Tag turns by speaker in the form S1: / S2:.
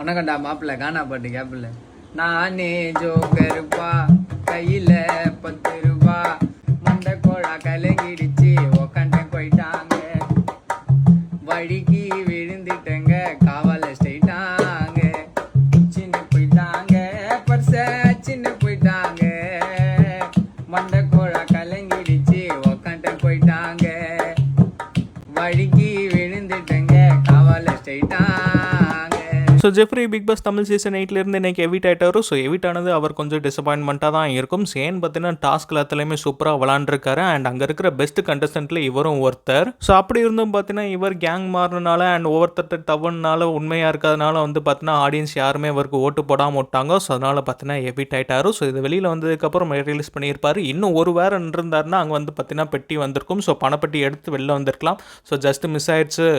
S1: உனக்கண்டா மாப்பிள்ள கானா பாட்டு கேப்பில்ல. நானே ஜோக்கருப்பா கையில பத்து ரூபா மண்டை கோழா கலங்கிடுச்சு உக்காண்ட போயிட்டாங்க. வழிக்கு விழுந்துட்டேங்க காவல ஸ்டைட்டாங்க சின்ன போயிட்டாங்க பர்ச சின்ன போயிட்டாங்க. மண்டை கோழா கலங்கிடுச்சு உக்காண்ட போயிட்டாங்க. வழிக்கு
S2: so Jeffrey big boss Tamil season எயிட்லேருந்து இன்றைக்கி எவிட் ஆகிட்டாரு ஸோ எவிட் ஆனது அவர் கொஞ்சம் டிசப்பாயின்மெண்ட்டாக தான் இருக்கும். சேன் பார்த்தீங்கன்னா டாஸ்க் எல்லாத்துலேயுமே சூப்பராக விளாண்டுருக்காரு அண்ட் அங்கே இருக்கிற பெஸ்ட் கண்டஸ்டன்ட்ல இவரும் ஒருத்தர். ஸோ அப்படி இருந்தும் பார்த்தீங்கன்னா இவர் கேங் மாறினால அண்ட் ஒவ்வொருத்தர் தவறுனால உண்மையாக இருக்கிறதுனால வந்து பார்த்தீங்கன்னா ஆடியன்ஸ் யாருமே இவருக்கு ஓட்டு போடாமல் விட்டாங்க. ஸோ அதனால் பார்த்தீங்கன்னா எவிட் ஆகிட்டாரு ஸோ இது வெளியில் வந்ததுக்கப்புறம் ரிலீஸ் பண்ணியிருப்பார். இன்னும் ஒரு வாரம் இருந்தாருன்னா அங்கே வந்து பார்த்தீங்கன்னா பெட்டி வந்திருக்கும். ஸோ பணப்பெட்டி எடுத்து வெளில வந்திருக்கலாம். ஸோ ஜஸ்ட் மிஸ் ஆயிடுச்சு.